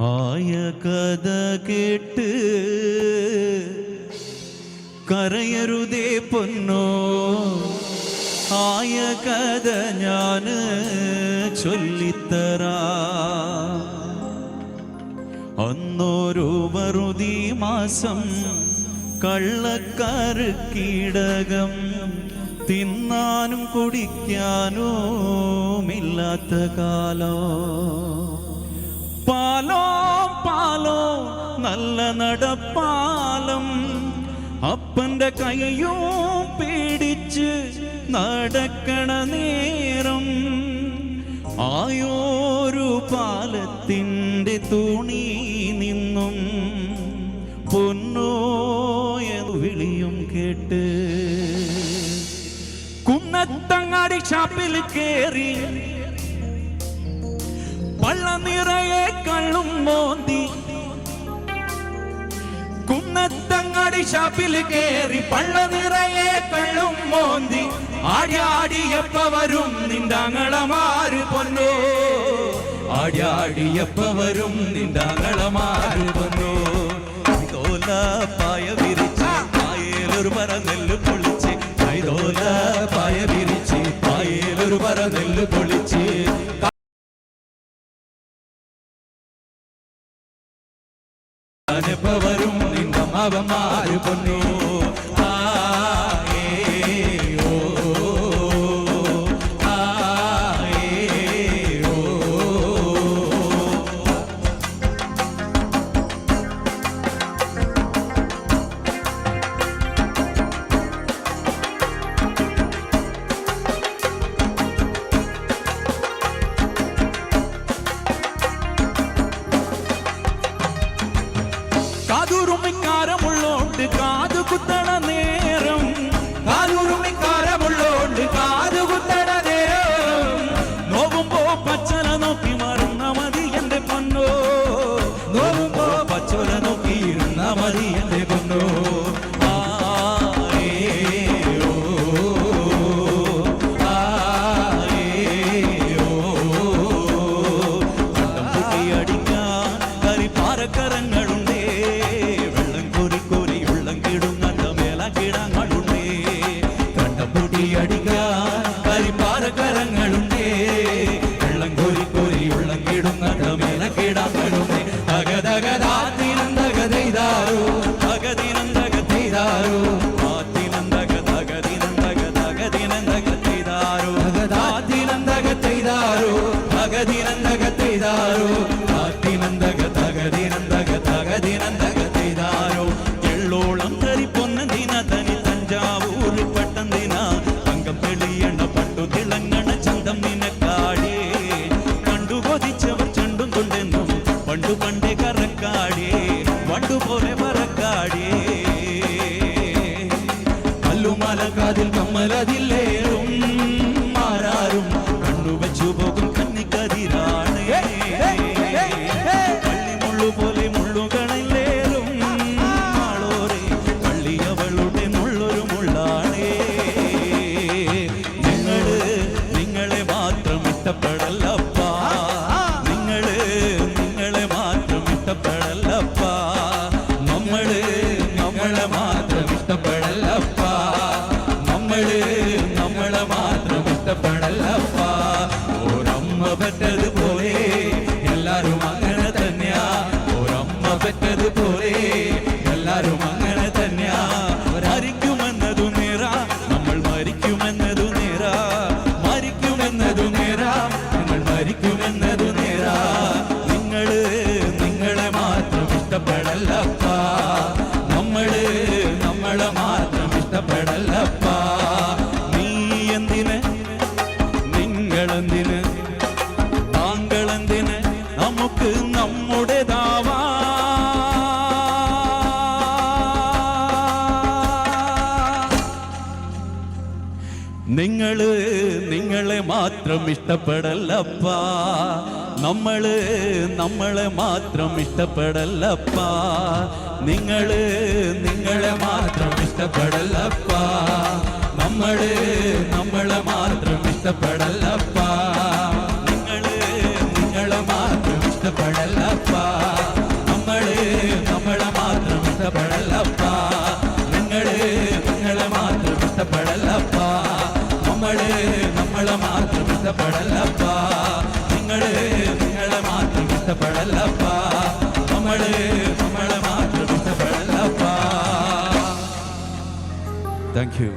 ആയ കഥ കേട്ട് കരയരുതേ പൊന്നോ? ആയ കഥ ഞാൻ ചൊല്ലിത്തരാ. അന്നോരു വറുതി മാസം കള്ളക്കാര് കീടകം തിന്നാനും കുടിക്കാനോ ഇല്ലാത്ത കാലോ. പാലോ പാലോ നല്ല നടപ്പാലം. അപ്പന്റെ കയ്യോ പേടിച്ച് നടക്കണ നേരം. ആയോരു പാലത്തിന്റെ തുണി നിന്നും പൊന്നോയ വിളിയും കേട്ട്. കുന്നത്തങ്ങാടി ഷാപ്പിൽ കേറി പള്ള നിറയെ കള്ളും മോന്തി. കുന്നത്തങ്ങാടി ഷാപ്പിൽ കേറി പള്ള നിറയെ കള്ളും മോന്തി. ആടിയാടിയപ്പ വരും നിന്റങ്ങളമാര് പൊന്നോ. ആടിയാടിയപ്പ വരും നിന്റങ്ങളമാര് പൊന്നോ. തോല പായ വിരിച്ച് പായേലൊരു പറ നെല്ല് പൊളിച്ച്. കൈതോല പായ വിരിച്ച് പായേലൊരു പറ നെല്ല് പൊളിച്ച്. ഞാനിപ്പ വരും നിന്റെ മാവന്മാര് പൊന്നു തകതിനന്തകതൈതാരോ ആത്തിനന്തകതകതിനന്തകതകതിനന്തകതൈതാരോ എള്ളോളം തരിപ്പൊന്ന ദിന തനി തഞ്ചാവൂർ പട്ടം ദിന. തിളങ്ങണ ചന്തം നിനക്കാടേ. കണ്ടു കൊതിച്ചവർ ചണ്ടും കൊണ്ടെന്നും പണ്ടു പണ്ടേ കറക്കാടേ. വണ്ടുപോലെ പറക്കാടേ കല്ലുമല കാതിൽ കമ്മലതില്ലേറും മാറാറും കണ്ണു വെച്ചു പോകും പറ്റതുപോലെ എല്ലാരും അങ്ങനെ തന്നെയാ. മരിക്കുമെന്നതു നേര. നമ്മൾ മരിക്കുമെന്നതു നേര. മരിക്കുമെന്നതു നേര. നമ്മൾ മരിക്കുമെന്നതു നിങ്ങൾ നിങ്ങളെ മാത്രം ഇഷ്ടപ്പെടല്ലപ്പാ നമ്മൾ നമ്മളെ മാത്രം ഇഷ്ടപ്പെടല്ലപ്പാ നിങ്ങൾ നിങ്ങളെ മാത്രം ഇഷ്ടപ്പെടല്ലപ്പാ നമ്മൾ നമ്മളെ മാത്രം ഇഷ്ടപ്പെടല്ലപ്പാ നിങ്ങൾ നിങ്ങളെ മാത്രം ഇഷ്ടപ്പെടല്ലപ്പാ നമ്മൾ നമ്മളെ മാത്രം ഇഷ്ടപ്പെടല്ലപ്പാ മാത്രം ഇഷ്ടപ്പെടല്ലപ്പ നമ്മൾ നമ്മളെ മാത്രം ഇഷ്ടപ്പെടല്ലപ്പ താങ്ക് യു